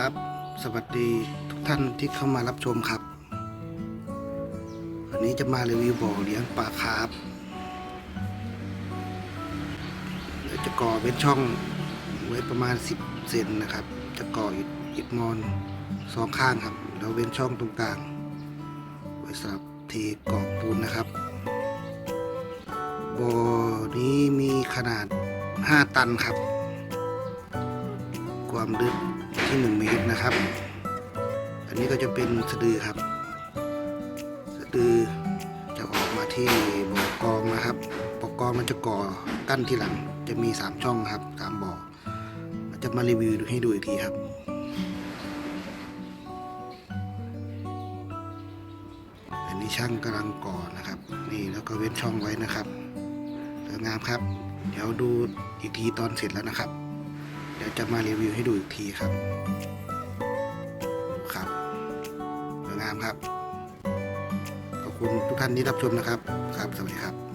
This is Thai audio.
ครับ สวัสดีทุกท่านที่เข้ามารับชมครับ วันนี้จะมารีวิวบ่อเลี้ยงปลาคาร์ฟเดี๋ยวจะก่อเป็นช่องไว้ประมาณ 10 เซนนะครับ จะก่ออิฐอิฐมอนสองข้างครับ แล้วเว้นช่องตรงกลาง ไว้สำหรับเทกรอบปูนนะครับบ่อนี้มีขนาด 5 ตันครับ ความลึกที่1เมตรนะครับ อันนี้ก็จะเป็นสะดือครับ สะดือจะออกมาที่บ่อกองนะครับบ่อกองมันจะก่อกั้นที่หลัง จะมี 3 ช่องครับสามบ่อจะมารีวิวให้ดูอีกทีครับอันนี้ช่างกำลังก่อนะครับ นี่แล้วก็เว้นช่องไว้นะครับสวยงามครับ เดี๋ยวดูอีกทีตอนเสร็จแล้วนะครับ เดี๋ยวจะมารีวิวให้ดูอีกทีครับ ครับสวยงามครับ ขอบคุณทุกท่านที่รับชมนะครับ ครับ สวัสดีครับ